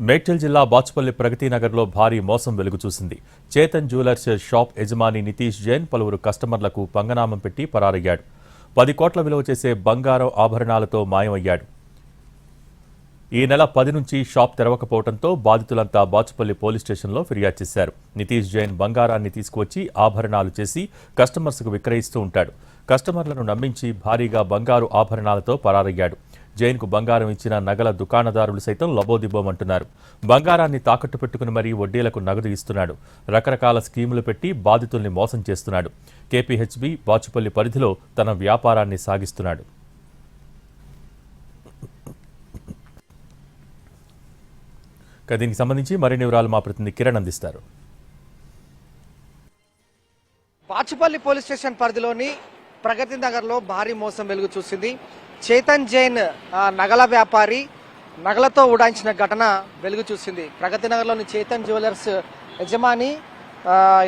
మేడ్చల్ జిల్లా బాచుపల్లి ప్రగతి నగర్లో భారీ మోసం వెలుగుచూసింది చేతన్ జ్యువెలర్స్ షాప్ యజమాని నితీష్ జైన్ పలువురు కస్టమర్లకు పంగనామం పెట్టి పరారయ్యాడు. పది కోట్ల విలువ చేసే బంగారం ఆభరణాలతో మాయమయ్యాడు. ఈ నెల పది నుంచి షాప్ తెరవకపోవడంతో బాధితులంతా బాచుపల్లి పోలీస్ స్టేషన్లో ఫిర్యాదు చేశారు. నితీష్ జైన్ బంగారాన్ని తీసుకువచ్చి ఆభరణాలు చేసి కస్టమర్స్కు విక్రయిస్తూ ఉంటాడు. కస్టమర్లను నమ్మించి భారీగా బంగారు ఆభరణాలతో పరారయ్యాడు. జైన్కు బంగారం ఇచ్చిన నగల దుకాణదారులు సైతం లబోదిబ్బోమంటున్నారు. బంగారాన్ని తాకట్టు పెట్టుకుని మరీ వడ్డీలకు నగదు ఇస్తున్నాడు. రకరకాల స్కీములు పెట్టి బాధితుల్ని మోసం చేస్తున్నాడు. కేపీహెచ్బి బాచుపల్లి పరిధిలో తన వ్యాపారాన్ని సాగిస్తున్నాడు. దీనికి సంబంధించి మరిన్ని వివరాలు మా ప్రతినిధి కిరణ్ అందిస్తారు. బాచుపల్లి పోలీస్ స్టేషన్ పరిధిలోని ప్రగతి నగర్లో భారీ మోసం వెలుగు చూసింది. చేతన్ జైన్ నగల వ్యాపారి నగలతో ఉడాయించిన ఘటన వెలుగు చూసింది. ప్రగతి నగర్లోని చేతన్ జ్యువెలర్స్ యజమాని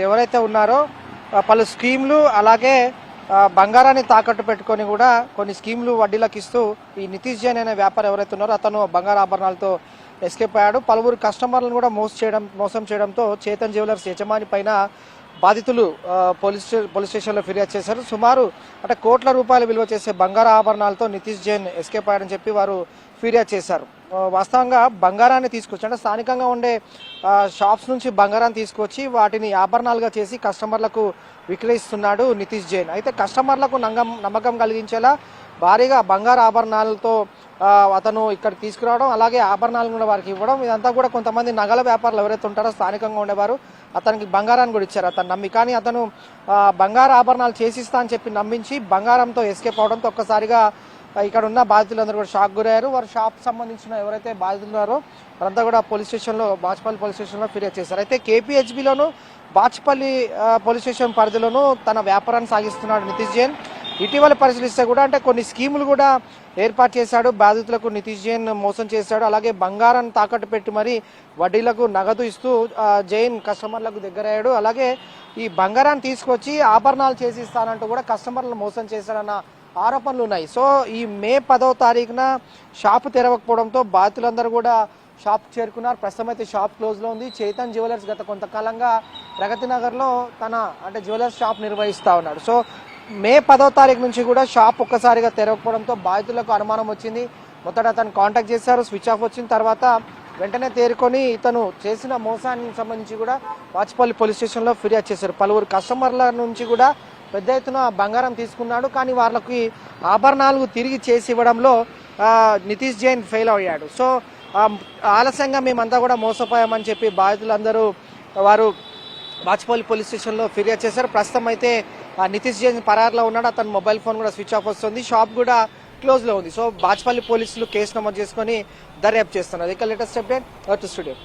ఎవరైతే ఉన్నారో పలు స్కీమ్లు అలాగే బంగారాన్ని తాకట్టు పెట్టుకొని కూడా కొన్ని స్కీమ్లు వడ్డీలకు ఇస్తూ ఈ నితీష్ జైన్ అనే వ్యాపారి ఎవరైతే ఉన్నారో అతను బంగారు ఆభరణాలతో ఎస్కేప్ అయ్యాడు. పలువురు కస్టమర్లను కూడా మోసం చేయడం మోసం చేయడంతో చేతన్ జ్యువెలర్స్ యజమాని పైన బాధితులు పోలీస్ స్టే- పోలీస్ స్టేషన్లో ఫిర్యాదు చేశారు. సుమారు అంటే కోట్ల రూపాయలు విలువ చేసే బంగారు ఆభరణాలతో నితీష్ జైన్ ఎస్కేప్ అయ్యారని చెప్పి వారు ఫిర్యాదు చేశారు. వాస్తవంగా బంగారాన్ని తీసుకొచ్చి అంటే స్థానికంగా ఉండే షాప్స్ నుంచి బంగారాన్ని తీసుకొచ్చి వాటిని ఆభరణాలుగా చేసి కస్టమర్లకు విక్రయిస్తున్నాడు నితీష్ జైన్. అయితే కస్టమర్లకు నంగం నమ్మకం కలిగించేలా భారీగా బంగారు ఆభరణాలతో అతను ఇక్కడ తీసుకురావడం అలాగే ఆభరణాలు కూడా వారికి ఇవ్వడం ఇదంతా కూడా కొంతమంది నగల వ్యాపారులు ఎవరైతే ఉంటారో స్థానికంగా ఉండేవారు అతనికి బంగారాన్ని కూడా ఇచ్చారు. అతను నమ్మి కానీ అతను బంగారు ఆభరణాలు చేసిస్తా అని చెప్పి నమ్మించి బంగారంతో ఎస్కేప్ అవడంతో ఒక్కసారిగా ఇక్కడ ఉన్న బాధితులందరూ కూడా షాక్ గురయ్యారు. వారు షాప్ సంబంధించిన ఎవరైతే బాధితులు ఉన్నారో వారంతా కూడా పోలీస్ స్టేషన్లో బాచుపల్లి పోలీస్ స్టేషన్లో ఫిర్యాదు చేశారు. అయితే కేపీహెచ్బిలోను బాచుపల్లి పోలీస్ స్టేషన్ పరిధిలోనూ తన వ్యాపారాన్ని సాగిస్తున్నాడు నితీష్ జైన్. ఇటీవల పరిశీలిస్తే కూడా అంటే కొన్ని స్కీములు కూడా ఏర్పాటు చేశాడు. బాధితులకు నితీష్ జైన్ మోసం చేశాడు. అలాగే బంగారాన్ని తాకట్టు పెట్టి మరి వడ్డీలకు నగదు ఇస్తూ జైన్ కస్టమర్లకు దగ్గరయ్యాడు. అలాగే ఈ బంగారాన్ని తీసుకొచ్చి ఆభరణాలు చేసి ఇస్తానంటూ కూడా కస్టమర్లను మోసం చేశాడన్న ఆరోపణలు ఉన్నాయి. సో ఈ మే పదవ తారీఖున షాపు తెరవకపోవడంతో బాధితులందరూ కూడా షాప్ చేరుకున్నారు. ప్రస్తుతం అయితే షాప్ క్లోజ్లో ఉంది. చైతన్ జ్యువెలర్స్ గత కొంతకాలంగా ప్రగతి నగర్లో తన అంటే జ్యువెలర్స్ షాప్ నిర్వహిస్తూ ఉన్నాడు. సో మే పదో తారీఖు నుంచి కూడా షాప్ ఒక్కసారిగా తెరవకపోవడంతో బాధితులకు అనుమానం వచ్చింది. మొదట అతను కాంటాక్ట్ చేశారు స్విచ్ ఆఫ్ వచ్చిన తర్వాత వెంటనే తేరుకొని ఇతను చేసిన మోసానికి సంబంధించి కూడా వాచిపల్లి పోలీస్ స్టేషన్లో ఫిర్యాదు చేశారు. పలువురు కస్టమర్ల నుంచి కూడా పెద్ద ఎత్తున బంగారం తీసుకున్నాడు కానీ వాళ్ళకి ఆభరణాలు తిరిగి చేసి ఇవ్వడంలో నితీష్ జైన్ ఫెయిల్ అయ్యాడు. సో ఆలస్యంగా మేమంతా కూడా మోసపోయామని చెప్పి బాధితులందరూ వారు బాచ్పల్లి పోలీస్ స్టేషన్లో ఫిర్యాదు చేశారు. ప్రస్తుతం అయితే నితీష్ జైన్ పరారులో ఉన్నాడు. అతని మొబైల్ ఫోన్ కూడా స్విచ్ ఆఫ్ వస్తుంది. షాప్ కూడా క్లోజ్లో ఉంది. సో బాచ్పల్లి పోలీసులు కేసు నమోదు చేసుకొని దర్యాప్తు చేస్తున్నారు. ఇక లేటెస్ట్ అప్డేట్ టు స్టూడియో.